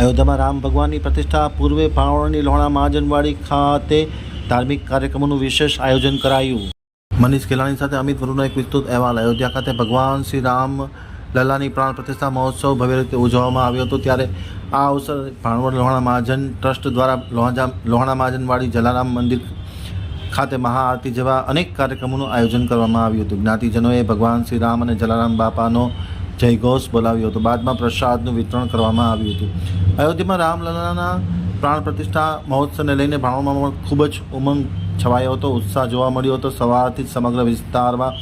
અયોધ્યામાં રામ ભગવાનની પ્રતિષ્ઠા પૂર્વે ભાણવડની લોણા મહાજનવાડી ખાતે ધાર્મિક કાર્યક્રમોનું વિશેષ આયોજન કરાયું. મનીષ ખેલાણી સાથે અમિત વરુનો એક વિસ્તૃત અહેવાલ. અયોધ્યા ખાતે ભગવાન શ્રી રામ લલ્લાની પ્રાણ પ્રતિષ્ઠા મહોત્સવ ભવ્ય રીતે ઉજવવામાં આવ્યો હતો. ત્યારે આ અવસર ભાણવડ લોહાણા મહાજન ટ્રસ્ટ દ્વારા લોહાજા લોહાણા મહાજનવાડી જલારામ મંદિર ખાતે મહાઆરતી જેવા અનેક કાર્યક્રમોનું આયોજન કરવામાં આવ્યું હતું. જ્ઞાતિજનોએ ભગવાન શ્રી રામ અને જલારામ બાપાનો જયઘોષ બોલાવ્યો હતો. બાદમાં પ્રસાદનું વિતરણ કરવામાં આવ્યું હતું. અયોધ્યામાં રામલલાના પ્રાણ પ્રતિષ્ઠા મહોત્સવને લઈને ભાણવામાં પણ ખૂબ જ ઉમંગ છવાયો હતો, ઉત્સાહ જોવા મળ્યો હતો. સવારથી જ સમગ્ર વિસ્તારમાં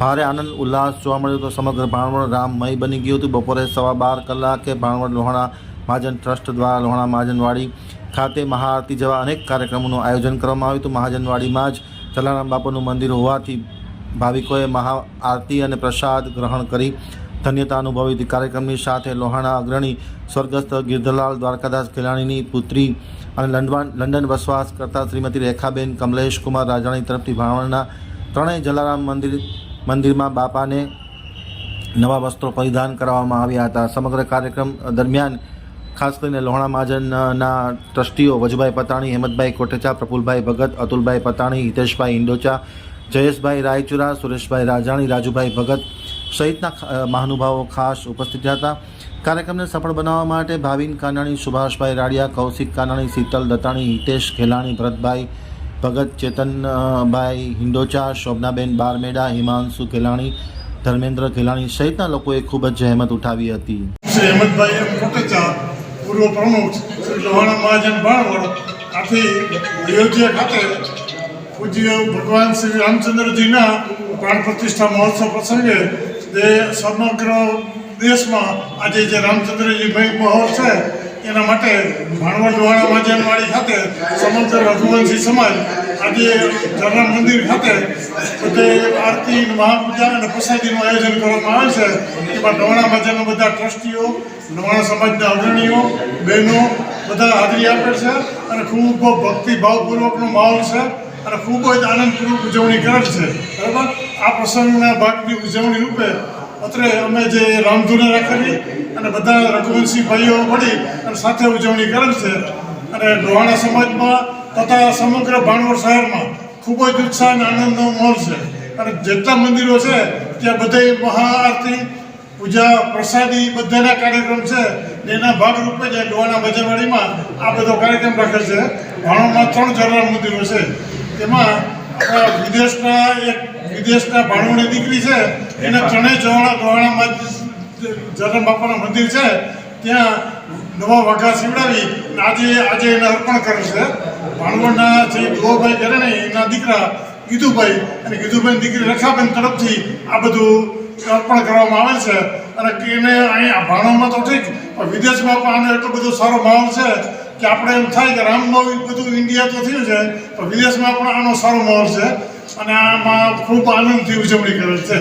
ભારે આનંદ, ઉલ્લાસ જોવા મળ્યો હતો. સમગ્ર ભાણવડ રામમય બની ગયું હતું. બપોરે સવા બાર કલાકે ભાણવડ લોહાણા મહાજન ટ્રસ્ટ દ્વારા લોહાણા મહાજનવાડી ખાતે મહાઆરતી જેવા અનેક કાર્યક્રમોનું આયોજન કરવામાં આવ્યું હતું. મહાજનવાડીમાં જ જલારામ બાપુનું મંદિર હોવાથી ભાવિકોએ મહાઆરતી અને પ્રસાદ ગ્રહણ કરી ધન્યતા અનુભવી કાર્યક્રમની સાથે લોહાણા અગ્રણી સ્વર્ગસ્થ ગિરધરલાલ દ્વારકાદાસ ખેલાણીની પુત્રી અને લંડવાન લંડન વસવાસ કરતા શ્રીમતી રેખાબેન કમલેશ કુમાર રાજાણી તરફથી ભાવણના ત્રણેય જલારામ મંદિર મંદિરમાં બાપાને નવા વસ્ત્રો પરિધાન કરાવવામાં આવ્યા હતા. સમગ્ર કાર્યક્રમ દરમિયાન ખાસ કરીને લોહાણા મહાજનના ટ્રસ્ટીઓ વજુભાઈ પતાણી, હેમંતભાઈ કોટેચા, પ્રફુલભાઈ ભગત, અતુલભાઈ પતાણી, હિતેશભાઈ ઇંડોચા જયેશભાઈ રાયચુરા, સુરેશભાઈ રાજાણી, રાજુભાઈ ભગત સહિતના મહાનુભાવો ખાસ ઉપસ્થિત હતા. કાર્યક્રમને સફળ બનાવવા માટે ભાવિન કાનાણી સુભાષભાઈ રાડિયા, કૌશિક કાનાણી, શીતલ દત્તાણી, હિતેશ ખેલાણી, ભરતભાઈ ભગત, ચેતનભાઈ હિંડોચા, શોભનાબેન બારમેડા, હિમાંશુ ખેલાણી, ધર્મેન્દ્ર ખેલાણી સહિતના લોકોએ ખૂબ જ જહેમત ઉઠાવી હતી. શ્રી પૂજ્ય ભગવાન શ્રી રામચંદ્રજીના પ્રાણ પ્રતિષ્ઠા મહોત્સવ પ્રસંગે જે સમગ્ર દેશમાં આજે જે રામચંદ્રજી ભાઈ મહોર છે, એના માટે ભાણવડવાળા લોહાણા ખાતે સમગ્ર રઘુવંશી સમાજ આજે જલારામ મંદિર ખાતે બધે આરતી, મહાપૂજા અને પ્રસાદીનું આયોજન કરવામાં આવે છે. એમાં નવાણા મહાજનના બધા ટ્રસ્ટીઓ નવાણા સમાજના અગ્રણીઓ, બહેનો બધા હાજરી આપે છે અને ખૂબ ભક્તિ ભાવપૂર્વકનો માહોલ છે અને ખૂબ જ આનંદપૂર્વક ઉજવણી કરે છે. બરાબર? આ પ્રસંગના ભાગની ઉજવણી રૂપે અત્રે અમે જે રામધૂને રાખેલી અને બધા રઘુવંશી ભાઈઓ મળી અને સાથે ઉજવણી કરેલ છે. અને ડોહાણા સમાજમાં તથા સમગ્ર ભાણવડ શહેરમાં ખૂબ જ ઉત્સાહ અને આનંદનો માહોલ છે. અને જેટલા મંદિરો છે, ત્યાં બધે મહાઆરતી, પૂજા પ્રસાદી બધાના કાર્યક્રમ છે. એના ભાગરૂપે જે ડોહાણા બજારવાડીમાં આ બધો કાર્યક્રમ રાખે છે. ભાણવડમાં ત્રણ જલારામ મંદિરો છે. તેમાં વિદેશના એક વિદેશના ભાણવડની દીકરી છે એને ત્રણેય જવાણા લોહાણામાં જલારામ બાપાનું મંદિર છે ત્યાં નવા વાઘા સીવડાવી આજે આજે એને અર્પણ કરે છે. ભાણવડના જે ગોભાઈ ને એના દીકરા ગીધુભાઈ અને ગીધુભાઈ દીકરી રેખાબેન તરફથી આ બધું અર્પણ કરવામાં આવે છે. અને એને અહીંયા ભાણવડમાં તો ઠીક પણ વિદેશમાં પણ આનો એટલો બધો સારો માહોલ છે કે આપણે એમ થાય કે રામનવમી બધું ઇન્ડિયા તો થયું છે, પણ વિદેશમાં પણ આનો સારો માહોલ છે. અને આમાં ખૂબ આનંદથી ઉજવણી કરે છે.